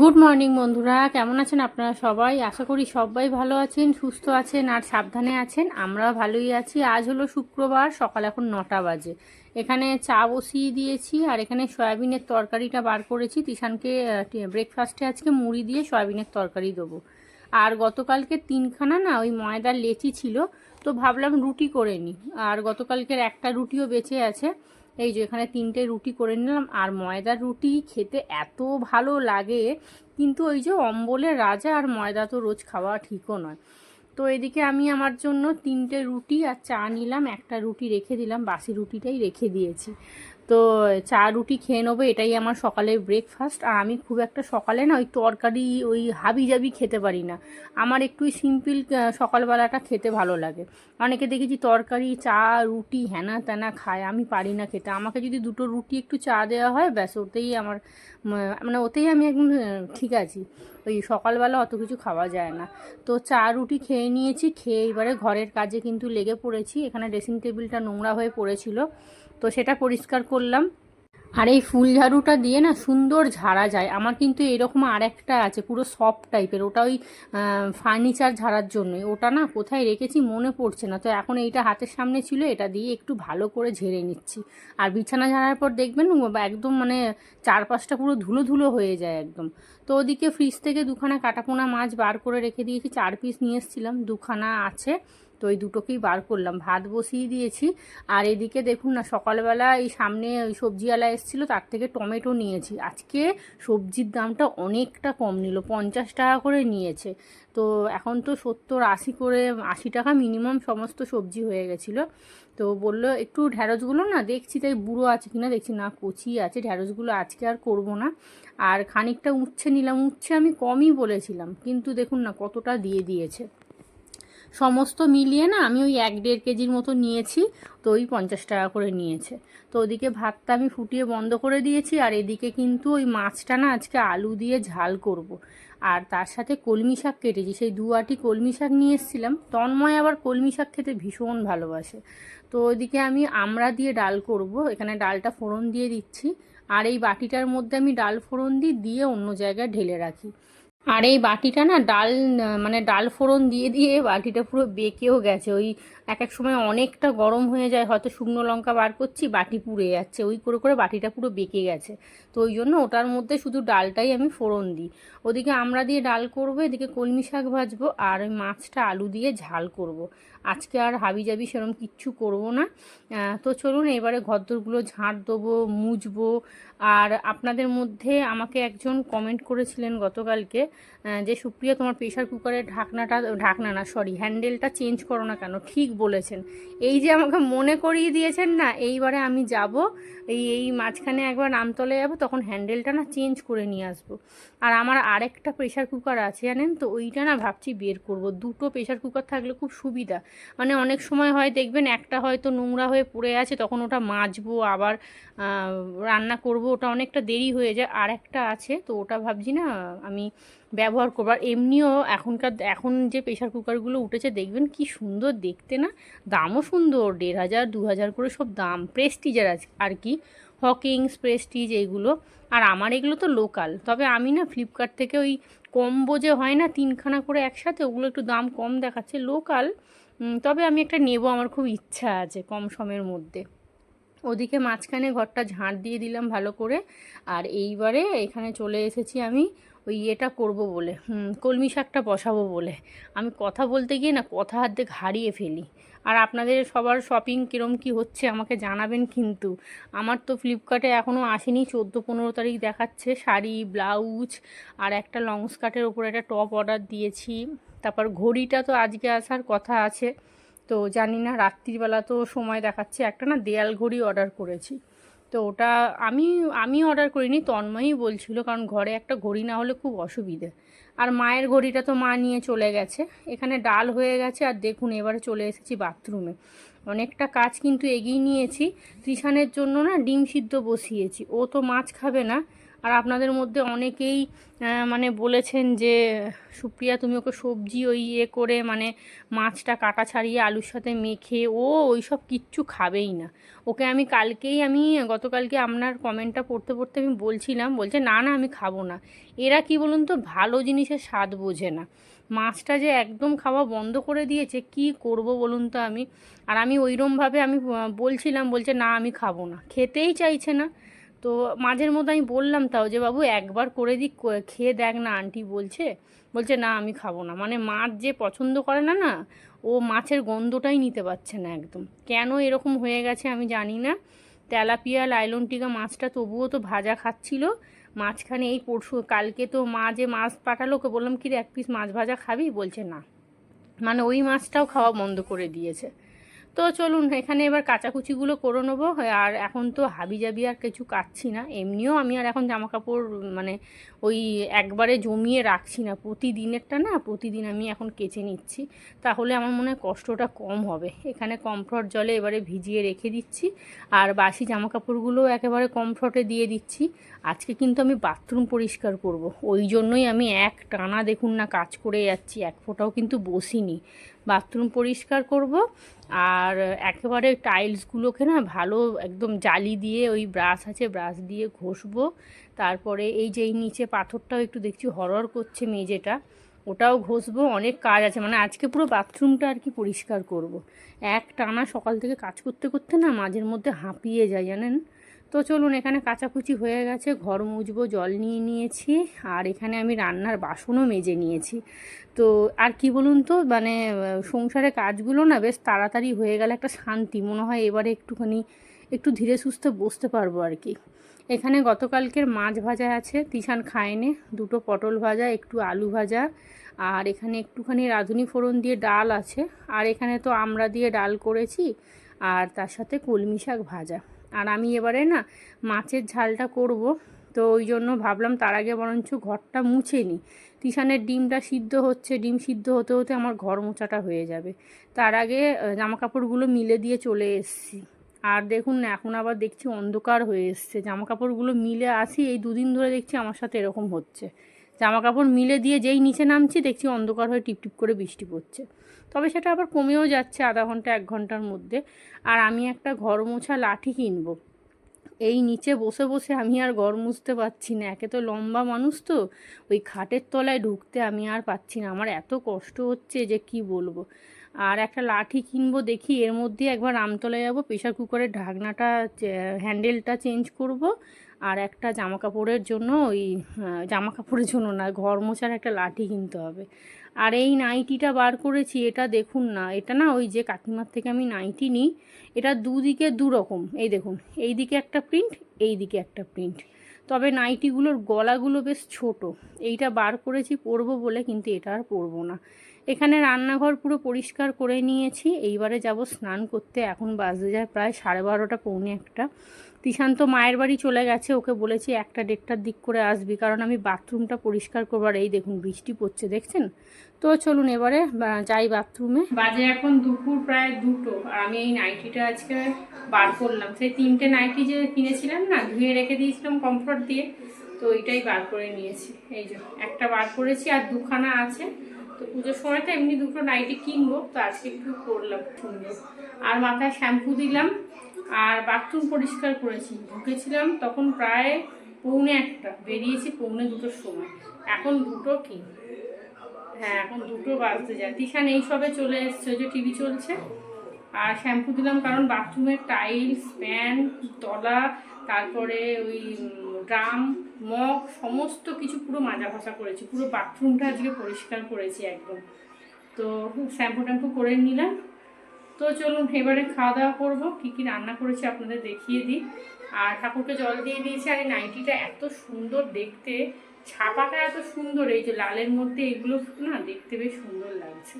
Good morning বন্ধুরা। কেমন আছেন আপনারা সবাই? আশা করি সবাই ভালো আছেন, সুস্থ আছেন আর সাবধানে আছেন। আমরা ভালোই আছি। আজ হলো শুক্রবার, সকাল এখন নটা বাজে। এখানে চা বসিয়ে দিয়েছি আর এখানে সয়াবিনের তরকারিটা বার করেছি। তিশানকে ব্রেকফাস্টে আজকে মুড়ি দিয়ে সয়াবিনের তরকারি দেবো। আর গতকালকে তিনখানা না ওই ময়দার লেচি ছিল, তো ভাবলাম রুটি করে নিই। আর গতকালকের একটা রুটিও বেঁচে আছে। এই যে এখানে তিনটে রুটি করে নিলাম, আর ময়দার রুটি খেতে এত ভালো লাগে, কিন্তু ওই যে অম্বলের রাজা আর ময়দা তো রোজ খাওয়া ঠিকও নয়। তো এদিকে আমি আমার জন্য তিনটে রুটি আর চা নিলাম, একটা রুটি রেখে দিলাম, বাসি রুটিটাই রেখে দিয়েছি। তো চা, রুটি খেয়ে নেব, এটাই আমার সকালের ব্রেকফাস্ট আর আমি খুব একটা সকালে না ওই তরকারি, ওই হাবি জাবি খেতে পারি না। আমার একটু সিম্পল সকালবেলাটা খেতে ভালো লাগে। অনেকে দেখেছি তরকারি, চা, রুটি হ্যানা ত্যানা খায়, আমি পারি না খেতে। আমাকে যদি দুটো রুটি একটু চা দেওয়া হয়, ব্যাস, ওতেই আমার মানে ওতেই আমি একদম ঠিক আছি। ওই সকালবেলা অত কিছু খাওয়া যায় না। তো চা, রুটি খেয়ে নিয়েছি, খেয়ে এবারে ঘরের কাজে কিন্তু লেগে পড়েছি। এখানে ড্রেসিং টেবিলটা নোংরা হয়ে পড়েছিল। তো সেটা পরিষ্কার করলাম। আর এই ফুল ঝাড়ুটা দিয়ে না সুন্দর ঝাড়া যায়। আমার কিন্তু এরকম আর একটা আছে, পুরো সফট টাইপের ওটা ওই ফার্নিচার ঝাড়ার জন্যই। ওটা না কোথায় রেখেছি মনে পড়ছে না। তো এখন এইটা হাতের সামনে ছিল, এটা দিয়ে একটু ভালো করে ঝেড়ে নিচ্ছি। আর বিছানা ঝাড়ার পর দেখবেন একদম মানে চারপাশটা পুরো ধুলো ধুলো হয়ে যায় একদম। তো ওদিকে ফ্রিজ থেকে দুখানা কাটাপোনা মাছ বার করে রেখে দিয়েছি, চার পিস নিয়ে এসেছিলাম। দুখানা আছে। তো এই দুটোকেই বার করলাম। ভাত বসিয়ে দিয়েছি। আর এদিকে দেখুন না, সকালবেলা এই সামনে ওই সবজিওয়ালা এসেছিল, তার থেকে টমেটো নিয়েছি। আজকে সবজির দামটা অনেকটা কম নিল, পঞ্চাশ টাকা করে নিয়েছে। তো এখন তো সত্তর আশি করে, আশি টাকা মিনিমাম সমস্ত সবজি হয়ে গেছিল। তো বলল, একটু ঢ্যাঁড়সগুলো না দেখছি, তাই বুড়ো আছে কিনা দেখছি না, কচি আছে, ঢ্যাঁড়সগুলো আজকে আর করব না। আর খানিকটা উচ্ছে নিলাম, উচ্ছে আমি কমই বলেছিলাম, কিন্তু দেখুন না কতটা দিয়ে দিয়েছে। সমস্ত মিলিয়ে না আমি ওই এক দেড় কেজির মতো নিয়েছি, তো ওই পঞ্চাশ টাকা করে নিয়েছে। তো ওদিকে ভাতটা আমি ফুটিয়ে বন্ধ করে দিয়েছি, আর এদিকে কিন্তু ওই মাছটা না আজকে আলু দিয়ে ঝাল করব। আর তার সাথে কলমি শাক কেটেছি, সেই দু আটি কলমি শাক নিয়ে এসেছিলাম। তন্ময় আবার কলমি শাক খেতে ভীষণ ভালোবাসে। তো ওইদিকে আমি আমড়া দিয়ে ডাল করব, এখানে ডালটা ফোড়ন দিয়ে দিচ্ছি। আর এই বাটিটার মধ্যে আমি ডাল ফোড়ন দিই, দিয়ে অন্য জায়গায় ঢেলে রাখি। আর এই বাটিটা না ডাল মানে ডাল ফোড়ন দিয়ে দিয়ে বাটিটা পুরো বেঁকেও গেছে। ওই এক এক সময় অনেকটা গরম হয়ে যায়, হয়তো শুকনো লঙ্কা বার করছি, বাটি পুড়ে যাচ্ছে। ওই করে করে বাটিটা পুরো বেঁকে গেছে। তো ওই জন্য ওটার মধ্যে শুধু ডালটাই আমি ফোড়ন দিই। ওদিকে আমরা দিয়ে ডাল করব, এদিকে কলমি শাক ভাজবো, আর ওই মাছটা আলু দিয়ে ঝাল করব। আজকে আর হাবি জাবি সেরকম কিচ্ছু করব না। তো চলুন এবারে ঘরদোরগুলো ঝাঁট দেবো, মুছবো। আর আপনাদের মধ্যে আমাকে একজন কমেন্ট করেছিলেন গতকালকে যে সুপ্রিয়া তোমার প্রেশার কুকারের ঢাকনাটা, ঢাকনা না সরি হ্যান্ডেলটা চেঞ্জ করো না কেন? ঠিক বলেছেন। এই যে আমাকে মনে করিয়ে দিয়েছেন না, এইবারে আমি যাব, এই এই মাঝখানে একবার নামতলে যাব, তখন হ্যান্ডেলটা না চেঞ্জ করে নিয়ে আসব। আর আমার আরেকটা প্রেশার কুকার আছে জানেন তো, ওইটা না ভাবছি বের করব। দুটো প্রেশার কুকার থাকলে খুব সুবিধা। মানে অনেক সময় হয়, দেখবেন একটা হয়তো নোংরা হয়ে পড়ে আছে, তখন ওটা মাজবো, আবার রান্না করব, ওটা অনেকটা দেরি হয়ে যায়। আর একটা আছে, তো ওটা ভাবছি না, আমি ব্যবহার করবার। এমনিও এখনকার, এখন যে প্রেশার কুকারগুলো উঠেছে, দেখবেন কি সুন্দর দেখতে না? দামও সুন্দর, দেড় হাজার, দু হাজার করে সব দাম প্রেস্টিজের আছে আর কি? হকিংস প্রেস্টিজ এইগুলো আর আমার এগুলো তো লোকাল তবে আমি না ফ্লিপকার্ট থেকে ওই কম্বো যে হয় না, তিনখানা করে একসাথে, ওগুলো একটু দাম কম দেখাচ্ছে লোকাল তবে আমি একটা নেব, আমার খুব ইচ্ছা আছে কম সময়ের মধ্যে। ওদিকে মাঝখানে ঘরটা ঝাঁট দিয়ে দিলাম ভালো করে। আর এইবারে এখানে চলে এসেছি আমি ওই ইয়েটা করব বলে কলমি শাকটা বসাবো বলে। আমি কথা বলতে গিয়ে না কথা হাতে হারিয়ে ফেলি। আর আপনাদের সবার শপিং কীরম কী হচ্ছে আমাকে জানাবেন কিন্তু। আমার তো ফ্লিপকার্টে এখনও আসেনি, চোদ্দ পনেরো তারিখ দেখাচ্ছে। শাড়ি, ব্লাউজ আর একটা লং স্কার্টের ওপরে একটা টপ অর্ডার দিয়েছি। তারপর ঘড়িটা তো আজকে আসার কথা আছে। তো জানি না, রাত্রিবেলা তো সময় দেখাচ্ছে। একটা না দেয়াল ঘড়ি অর্ডার করেছি। তো ওটা আমি আমি অর্ডার করিনি, তন্ময়ই বলছিল, কারণ ঘরে একটা ঘড়ি না হলে খুব অসুবিধে। আর মায়ের ঘড়িটা তো মা নিয়ে চলে গেছে। এখানে ডাল হয়ে গেছে, আর দেখুন, এবারে চলে এসেছি বাথরুমে অনেকটা কাজ কিন্তু এগিয়ে নিয়েছি। ত্রিশানের জন্য না ডিম সিদ্ধ বসিয়েছি। ও তো মাছ খাবে না। আর আপনাদের মধ্যে অনেকেই মানে বলেছেন যে, সুপ্রিয়া তুমি ওকে সবজি ওই ইয়ে করে মানে মাছটা কাটা ছাড়িয়ে আলুর সাথে মেখে, ও ওই সব কিচ্ছু খাবেই না। ওকে আমি কালকেই আমি, গতকালকে আপনার কমেন্টটা পড়তে পড়তে আমি বলছিলাম, বলছে, না না, আমি খাব না। এরা কি বলুন তো, ভালো জিনিসের স্বাদ বোঝে না। মাছটা যে একদম খাওয়া বন্ধ করে দিয়েছে, কি করব বলুন তো আমি? আর আমি ওইরমভাবে আমি বলছিলাম, বলছে, না, আমি খাব না। খেতেই চাইছে না। তো মাঝের মধ্যে আমি বললাম তাও যে, বাবু, একবার করে দিক খেয়ে দেখ না আন্টি বলছে। বলছে, না, আমি খাব না। মানে মাছ যে পছন্দ করে না না, ও মাছের গন্ধটাই নিতে পারছে না একদম। কেন এরকম হয়ে গেছে আমি জানি না। তেলাপিয়া, লাইলন টিকা মাছটা তবুও তো ভাজা খাচ্ছিল। মাঝখানে এই পরশু, কালকে তো মা যে মাছ পাঠালো, ওকে বললাম, কি এক পিস মাছ ভাজা খাবি? বলছে, না। মানে ওই মাছটাও খাওয়া বন্ধ করে দিয়েছে। তো চলুন, এখানে এবার কাচাকুচিগুলো করে নেব। আর এখন তো হাবি জাবি আর কিছু কাচ্ছি না। এমনিও আমি আর এখন জামা কাপড় মানে ওই একবারে জমিয়ে রাখছি না। প্রতিদিনেরটা না, প্রতিদিন আমি এখন কেচে নিচ্ছি। তাহলে আমার মনে হয় কষ্টটা কম হবে। এখানে কমফর্ট জলে এবারে ভিজিয়ে রেখে দিচ্ছি। আর বাসি জামা কাপড়গুলো একেবারে কমফর্টে দিয়ে দিচ্ছি। আজকে কিন্তু আমি বাথরুম পরিষ্কার করব। ওই জন্যই আমি এক টানা দেখুন না কাজ করে যাচ্ছি। এক ফোঁটাও কিন্তু বসিনি। বাথরুম পরিষ্কার করব। আর একেবারে টাইলসগুলোকে না ভালো একদম জালি দিয়ে, ওই ব্রাশ আছে ব্রাশ দিয়ে ঘষবো। তারপরে এই যে এই নিচে পাথরটাও একটু দেখছি হরহর করছে মেঝেটা। ওটাও ঘষবো, অনেক কাজ আছে। মানে আজকে পুরো বাথরুমটা আর কি পরিষ্কার করব। এক টানা সকাল থেকে কাজ করতে করতে না মাঝের মধ্যে হাঁপিয়ে যায়, জানেন? তো চলুন, এখানে কাচাকুচি হয়ে গেছে। ঘর মুছবো, জল নিয়ে নিয়েছি, আর এখানে আমি রান্নার বাসনও মেজে নিয়েছি। তো আর কি বলুন তো মানে সংসারে কাজগুলো না বেশ তাড়াতাড়ি হয়ে গেলে একটা শান্তি। মনে হয় এবারে একটুখানি একটু ধীরে সুস্থে বসতে পারব আর কি। এখানে গতকালকের মাছ ভাজা আছে, তিশান খায়নে। দুটো পটল ভাজা, একটু আলু ভাজা, আর এখানে একটুখানি রাঁধুনি ফোড়ন দিয়ে ডাল আছে। আর এখানে তো আমরা দিয়ে ডাল করেছি, আর তার সাথে কলমি শাক ভাজা। আর আমি এবারে না মাছের ঝালটা করব। তো ওই জন্য ভাবলাম তার আগে বরঞ্চ ঘরটা মুছে নিই। তিশানের ডিমটা সিদ্ধ হচ্ছে, ডিম সিদ্ধ হতে হতে আমার ঘর মোছাটা হয়ে যাবে। তার আগে জামা কাপড়গুলো মিলে দিয়ে চলে এসেছি। আর দেখুন না, এখন আবার দেখছি অন্ধকার হয়ে এসছে। জামা কাপড়গুলো মিলে আসি, এই দুদিন ধরে দেখছি আমার সাথে এরকম হচ্ছে। জামা কাপড় মিলে দিয়ে যেই নিচে নামছি, দেখছি অন্ধকার হয়ে টিপটিপ করে বৃষ্টি পড়ছে। তবে সেটা আবার কমেও যাচ্ছে আধা ঘণ্টা, এক ঘণ্টার মধ্যে। আর আমি একটা ঘর মোছা লাঠি কিনবো। এই নিচে বসে বসে আমি আর ঘর মুছতে পারছি না। একে তো লম্বা মানুষ তো, ওই খাটের তলায় ঢুকতে আমি আর পাচ্ছি না। আমার এত কষ্ট হচ্ছে যে কি বলব? আর একটা লাঠি কিনবো দেখি, এর মধ্যে একবার আমতলায় যাব প্রেশার কুকারের ঢাকনাটা হ্যান্ডেলটা চেঞ্জ করব। আর একটা জামা কাপড়ের জন্য ওই জামা কাপড়ের জন্য না, ঘর মোছার একটা লাঠি কিনতে হবে। আর এই নাইটিটা বার করেছি, এটা দেখুন না, এটা না ওই যে কাকিমার থেকে আমি নাইটি নিই, এটা দুদিকে দু রকম এই দেখুন এই দিকে একটা প্রিন্ট এই দিকে একটা প্রিন্ট। তবে নাইটিগুলোর গলাগুলো বেশ ছোট, এইটা বার করেছি পরবো বলে, কিন্তু এটা আর পরবো না। এখানে রান্নাঘর পুরো পরিষ্কার করে নিয়েছি, এইবারে যাব স্নান করতে, এখন বাজে যায় প্রায় সাড়ে বারোটা, পৌনে একটা। তিশান্ত মায়ের বাড়ি চলে গেছে, ওকে বলেছি একটা দেড়টার দিক করে আসবি, কারণ আমি বাথরুমটা পরিষ্কার করবার, এই দেখুন বৃষ্টি পড়ছে, দেখছেন? তো চলুন এবারে যাই বাথরুমে। বাজে এখন দুপুর প্রায় দুটো, আর আমি এই নাইটিটা আজকে বার করলাম। সেই তিনটে নাইটি যে কিনেছিলাম না, ধুয়ে রেখে দিয়েছিলাম কমফর্ট দিয়ে, তো ওইটাই বার করে নিয়েছি। এই যে, একটা বার করেছি, আর দুখানা আছে। তো পুজোর সময় তো এমনি দুটো নাইটি কিনবো, তো আজকে একটু করলাম সুন্দর আর মাথায় শ্যাম্পু দিলাম আর বাথরুম পরিষ্কার করেছি। ঢুকেছিলাম তখন প্রায় পৌনে একটা, বেরিয়েছি পৌনে দুটোর সময়। এখন দুটো কি? হ্যাঁ এখন দুটো বাজতে যায়। তিশান এই সবে চলে এসছে যে টিভি চলছে। আর শ্যাম্পু দিলাম কারণ বাথরুমের টাইলস প্যান তলা, তারপরে ওই ড্রাম মগ সমস্ত কিছু পুরো মাজা ঘষা করেছি। পুরো বাথরুমটা আজকে পরিষ্কার করেছি একদম। তো শ্যাম্পু ট্যাম্পু করে নিলাম। তো চলুন এবারে খাওয়া দাওয়া করব, কী কী রান্না করেছি আপনাদের দেখিয়ে দিই। আর ঠাকুরকে জল দিয়ে দিয়েছি, আর এই নাইটিটা এত সুন্দর দেখতে, ছাপাটা এত সুন্দর, এই যে লালের মধ্যে এগুলো না দেখতে বেশ সুন্দর লাগছে।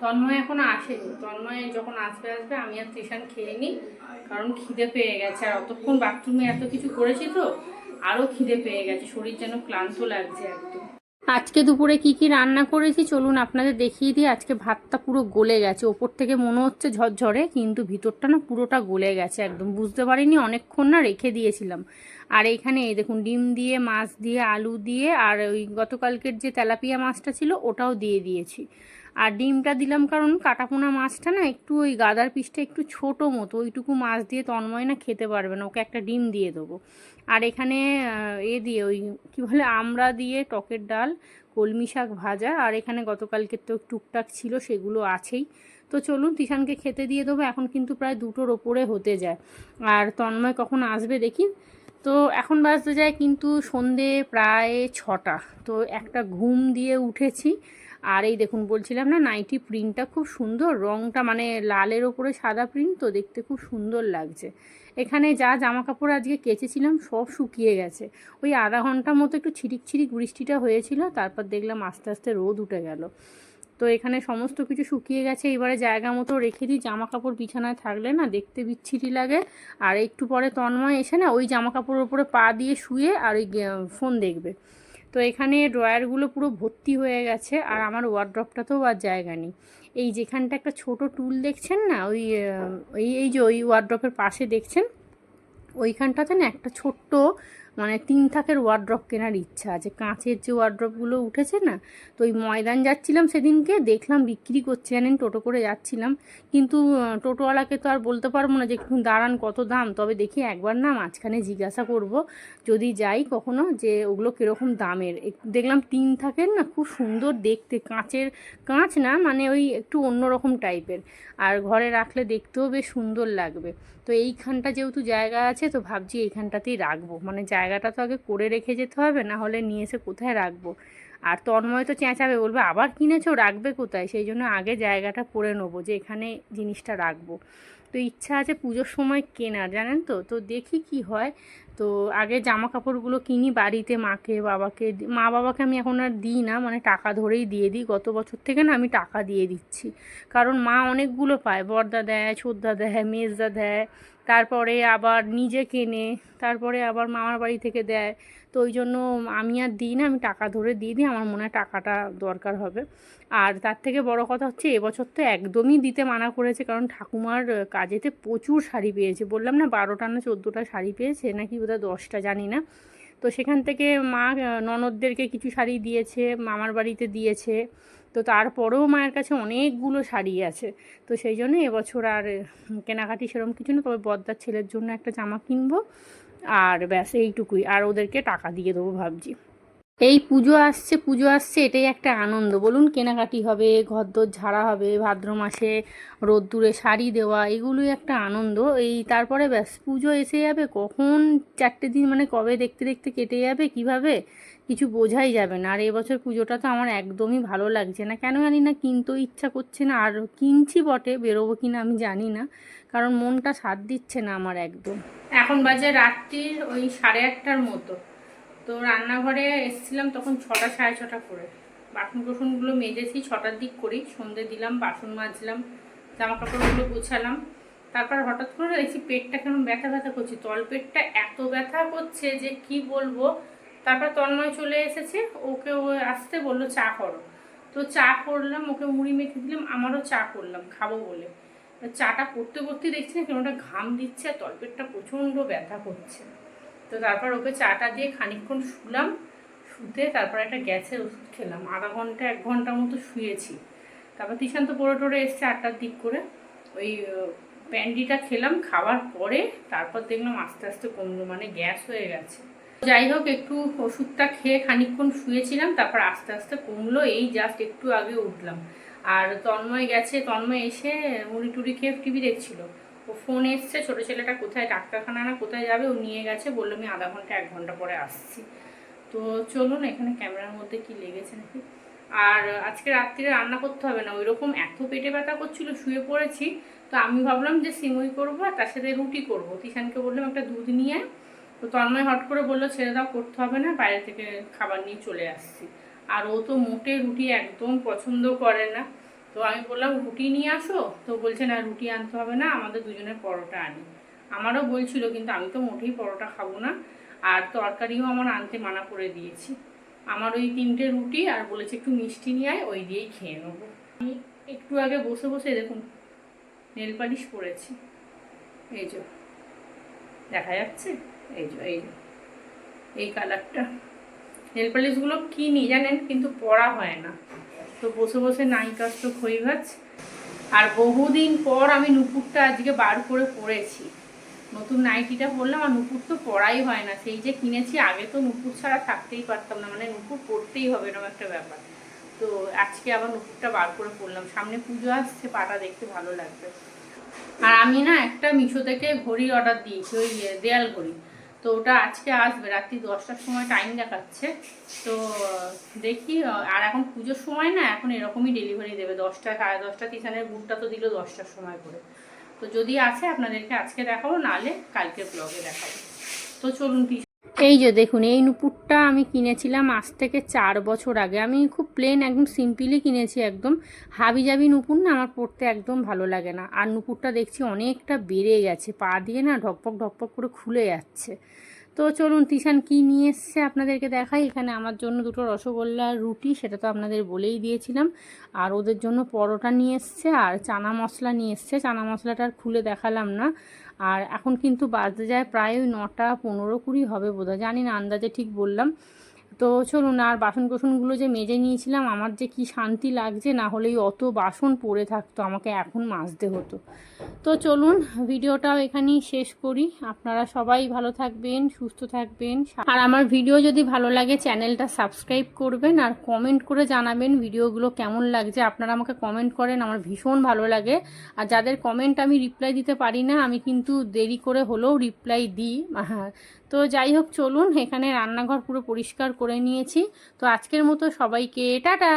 তন্ময় এখন আসেনি, তন্ময় যখন আসবে আসবে, আমি আর টিউশন খেয়ে নিই, কারণ খিদে পেয়ে গেছে। আর অতক্ষণ বাথরুমে এত কিছু করেছি তো আরও খিদে পেয়ে গেছে, শরীর যেন ক্লান্ত লাগছে একদম। আজকে দুপুরে কি কি রান্না করেছি চলুন আপনাদের দেখিয়ে দিই। আজকে ভাতটা পুরো গলে গেছে। ওপর থেকে মনে হচ্ছে ঝরঝরে, কিন্তু ভিতরটা না পুরোটা গলে গেছে একদম। বুঝতে পারিনি, অনেকক্ষণ না রেখে দিয়েছিলাম। আর এখানে এই দেখুন, ডিম দিয়ে, মাছ দিয়ে, আলু দিয়ে, আর ওই গতকালকের যে তেলাপিয়া মাছটা ছিল ওটাও দিয়ে দিয়েছি। আর ডিমটা দিলাম কারণ কাটাপোনা মাছটা না একটু ওই গাদার পিসটা একটু ছোট মতো, ওইটুকু মাছ দিয়ে তন্ময় না খেতে পারবে না, ওকে একটা ডিম দিয়ে দেবো। আর এখানে এ দিয়ে ওই কী বলে আমড়া দিয়ে টকের ডাল, কলমি শাক ভাজা, আর এখানে গতকালকে তো টুকটাক ছিল, সেগুলো আছেই। তো চলুন তিশানকে খেতে দিয়ে দেবো, এখন কিন্তু প্রায় দুটোর ওপরে হতে যায়। আর তন্ময় কখন আসবে দেখি। তো এখন বাজতে যায় কিন্তু সন্ধে প্রায় ছটা, তো একটা ঘুম দিয়ে উঠেছি। আর এই দেখুন বলছিলাম না নাইটি প্রিন্টটা খুব সুন্দর, রংটা মানে লালের ওপরে সাদা প্রিন্ট তো দেখতে খুব সুন্দর লাগছে। এখানে যা জামা কাপড় আজকে কেচেছিলাম সব শুকিয়ে গেছে। ওই আধা ঘণ্টা মতো একটু ছিরিক ছিরিক বৃষ্টিটা হয়েছিল, তারপর দেখলাম আস্তে আস্তে রোদ উঠে গেল। তো এখানে সমস্ত কিছু শুকিয়ে গেছে, এবারে জায়গা মতো রেখে দিই জামা কাপড় বিছানায় থাকলে না দেখতে বিচ্ছিরি লাগে। আর একটু পরে তন্ময় এসে না ওই জামা কাপড়ের উপরে পা দিয়ে শুয়ে আর ওই ফোন দেখবে। তো এখানে ড্রয়ারগুলো পুরো ভর্তি হয়ে গেছে আর আমার ওয়ার্ড্রপটাতেও আর জায়গা নেই। এই যেখানটা একটা ছোট টুল দেখছেন না? ওই এই যে ওই ওয়ার্ড্রপের পাশে দেখছেন? ওইখানটাতে না একটা ছোট্ট মানে তিন থাকের ওয়ার্ড্রপ কেনার ইচ্ছা আছে। কাঁচের যে ওয়ার্ড্রপগুলো উঠেছে না, তো ওই ময়দান যাচ্ছিলাম সেদিনকে, দেখলাম বিক্রি করছে, জানেন, টোটো করে যাচ্ছিলাম। কিন্তু টোটোওয়ালাকে তো আর বলতে পারব না যে, একটু দাঁড়ান, কত দাম? তবে দেখি একবার না মাঝখানে জিজ্ঞাসা করব, যদি যাই কখনো যে, ওগুলো কীরকম দামের। দেখলাম তিন থাকের না খুব সুন্দর দেখতে, কাঁচের কাঁচ না মানে ওই একটু অন্যরকম টাইপের। আর ঘরে রাখলে দেখতেও বেশ সুন্দর লাগবে। তো এইখানটা যেহেতু জায়গা আছে, তো ভাবছি এইখানটাতেই রাখব। মানে জায়গাটা তো আগে করে রেখে যেতে হবে, না হলে নিয়ে এসে কোথায় রাখব? আর তন্ময় তো চেঁচাবে, বলবে, আবার কিনেছো, রাখবে কোথায়? সেই জন্য আগে জায়গাটা করে নেব যে এখানে জিনিসটা রাখব। তো ইচ্ছা আছে পুজোর সময় কেনার, জানেন তো? তো দেখি কি হয়। তো আগে জামা কাপড়গুলো কিনি বাড়িতে মাকে, বাবাকে মা বাবাকে আমি এখন আর দিই না মানে টাকা ধরেই দিয়ে দিই। গত বছর থেকে না আমি টাকা দিয়ে দিচ্ছি। কারণ মা অনেকগুলো পায়, বর্দা দেয় ছোদ্দা দেয়, মেজদা দেয় তারপরে আবার নিজে কেনে তারপরে আবার মামার বাড়ি থেকে দেয়। তো ওই জন্য আমি আর দিই না, আমি টাকা ধরে দিয়ে দিই, আমার মনে হয় টাকাটা দরকার হবে। আর তার থেকে বড় কথা হচ্ছে, এবছর তো একদমই দিতে মানা করেছে, কারণ ঠাকুমার কাজেতে প্রচুর শাড়ি পেয়েছে। বললাম না, বারোটা না চোদ্দোটা শাড়ি পেয়েছে, নাকি বোধহয় দশটা, জানি না। তো সেখান থেকে মা, ননদদেরকে কিছু শাড়ি দিয়েছে, মামার বাড়িতে দিয়েছে। তো তারপরেও মায়ের কাছে অনেকগুলো শাড়ি আছে। তো সেই জন্য এবছর আর কেনাকাটি সেরকম কিছু না, তবে বদ্দার ছেলের জন্য একটা জামা কিনবো। আর ব্যাস এইটুকুই, আর ওদেরকে টাকা দিয়ে দেবো ভাবছি। এই পুজো আসছে পুজো আসছে, এটাই একটা আনন্দ। বলুন, কেনাকাটি হবে, ঘরদোর ঝাড়া হবে, ভাদ্র মাসে রোদ্দুরে শাড়ি দেওয়া, এগুলোই একটা আনন্দ। এই তারপরে ব্যাস পুজো এসে যাবে, কখন চারটে দিন মানে কবে দেখতে দেখতে কেটে যাবে, কীভাবে? কিছু বোঝাই যাবে না। আর এবছর পুজোটা তো আমার একদমই ভালো লাগছে না। কেন জানি না কিনতেও ইচ্ছা করছে না। আর কিনছি বটে, বেরোবো কিনা আমি জানি না। কারণ মনটা সাথ দিচ্ছে না আমার একদম। এখন বাজে রাত্রির ওই সাড়ে আটটার মতো। তো রান্নাঘরে এসেছিলাম তখন ছটা, সাড়ে ছটা করে। বাসন কোসনগুলো মেজেছি, ছটার দিক করি। সন্ধে দিলাম, বাসন মাজলাম জামা কাপড়গুলো গোছালাম। তারপর হঠাৎ করে দেখছি পেটটা কেমন ব্যথা ব্যথা করছে। তল পেটটা এত ব্যথা করছে যে কি বলব? তারপর তন্ময় চলে এসেছে। ওকে ও আসতে বলল, চা করো। তো চা করলাম, ওকে মুড়ি মেখে দিলাম, আমারও চা করলাম, খাব বলে। চাটা করতে করতে দেখছি না, কেন ওটা ঘাম দিচ্ছে আর তলপেটটা প্রচণ্ড ব্যথা করছে। তো তারপর ওকে চাটা দিয়ে খানিকক্ষণ শুলাম, শুতে তারপর একটা গ্যাসের ওষুধ খেলাম। আধা ঘণ্টা, এক ঘণ্টা মতো শুয়েছি। তারপর তিশান তো পড়ে টোরে এসছে আটটার দিক করে। ওই প্যান্ডিটা খেলাম, খাওয়ার পরে তারপর দেখলাম আস্তে আস্তে কমলো মানে গ্যাস হয়ে গেছে। যাই হোক একটু ওষুধটা খেয়ে খানিকক্ষণ শুয়েছিলাম, তারপর আস্তে আস্তে কমলো, এই জাস্ট একটু আগে উঠলাম। আর তন্ময় গেছে, তন্ময় এসে মুড়ি টুড়ি খেয়ে টিভি দেখছিল। ও ফোন এসছে, ছোটো ছেলেটা কোথায়, ডাক্তারখানা না কোথায় যাবে? ও নিয়ে গেছে, বলল, আমি আধা ঘণ্টা, এক ঘণ্টা পরে আসছি। তো চলুন, এখানে ক্যামেরার মধ্যে কি লেগেছে নাকি? আর আজকে রাত্রিরে রান্না করতে হবে না ওই রকম এত পেটে ব্যথা করছিল, শুয়ে পড়েছি। তো আমি ভাবলাম যে সিমুই করব আর তার সাথে রুটি করব। কিষানকে বললাম, একটা দুধ নিয়ে। তো তন্ময় হট করে বলল, ছেড়ে দাও, করতে হবে না, বাইরে থেকে খাবার নিয়ে চলে আসছি। আর ও তো মোটে রুটি একদম পছন্দ করে না। তো আমি বললাম, রুটি নিয়ে আসো। তো বলছে, না, রুটি আনতে হবে না, আমাদের দুজনের পরোটা আনি। আমারও বলছিল, কিন্তু আমি তো মোটেই পরোটা খাব না। আর তরকারিও আমার আনতে মানা করে দিয়েছি। আমার ওই তিনটে রুটি আর বলেছে, একটু মিষ্টি নিয়ে আয়, ওই দিয়েই খেয়ে নেব। আমি একটু আগে বসে বসে দেখুন নেল পালিশ পরেছি এই যে, দেখা যাচ্ছে? এই এই এই কালারটা নেল পালিশগুলো কিনি জানেন? কিন্তু পরা হয় না। তো বসে বসে নাইকাস তো খই ভাজ আর বহুদিন পর আমি নুপুরটা আজকে বার করে পরেছি। নতুন নাইটিটা পরলাম, আর নুপুর তো পরাই হয় না। সেই যে কিনেছি, আগে তো নুপুর ছাড়া থাকতেই পারতাম না। মানে নুপুর পরতেই হবে, এরকম একটা ব্যাপার। তো আজকে আবার নুপুরটা বার করে পরলাম। সামনে পুজো আসছে, পাটা দেখতে ভালো লাগবে। আর আমি না একটা মিশো থেকে ঘড়ি অর্ডার দিয়েছি, ওই দেয়াল ঘড়ি তো ওটা আজকে আসবে, রাত্রি দশটার সময় টাইম দেখাচ্ছে। তো দেখি, আর এখন পুজোর সময় না, এখন এরকমই ডেলিভারি দেবে। দশটা, সাড়ে দশটা কিষানের বুটটা তো দিল দশটার সময় করে। তো যদি আছে, আপনাদেরকে আজকে দেখাবো, নালে কালকে ব্লগে দেখাবো। তো চলুন এই যে দেখুন, এই নুপুরটা আমি কিনেছিলাম আজ থেকে চার বছর আগে। আমি খুব প্লেন একদম সিম্পলি কিনেছি একদম। হাবি জাবি নুপুর না আমার পরতে একদম ভালো লাগে না। আর নুপুরটা দেখছি অনেকটা বেড়ে গেছে, পা দিয়ে না ঢকপক ঢকপক করে খুলে যাচ্ছে। তো চলুন, তিশান কি নিয়ে এসছে আপনাদেরকে দেখাই। এখানে আমার জন্য দুটো রসগোল্লা রুটি, সেটা তো আপনাদের বলেই দিয়েছিলাম। আর ওদের জন্য পরোটা নিয়ে এসছে, আর চানা মশলা নিয়ে এসছে। চানা মশলাটা আর খুলে দেখালাম না। আর এখন কিন্তু বাজতে যায় প্রায় নটা পনেরো কুড়ি হবে বোধহয়। জানি না আন্দাজে ঠিক বললাম। তো চলুন, আর বাসন কোসনগুলো যে মেজে নিয়েছিলাম, আমার যে কি শান্তি লাগছে, না হলেই অত বাসন পড়ে থাকতো, আমাকে এখন মাজতে হতো। তো চলুন, ভিডিওটাও এখানেই শেষ করি। আপনারা সবাই ভালো থাকবেন, সুস্থ থাকবেন। আর আমার ভিডিও যদি ভালো লাগে, চ্যানেলটা সাবস্ক্রাইব করবেন আর কমেন্ট করে জানাবেন ভিডিওগুলো কেমন লাগছে। আপনারা আমাকে কমেন্ট করেন, আমার ভীষণ ভালো লাগে। আর যাদের কমেন্ট আমি রিপ্লাই দিতে পারি না, আমি কিন্তু দেরি করে হলেও রিপ্লাই দিই। তো যাই হোক চলুন, এখানে রান্নাঘর পুরো পরিষ্কার করে নিয়েছি। তো আজকের মতো সবাইকে টাটা!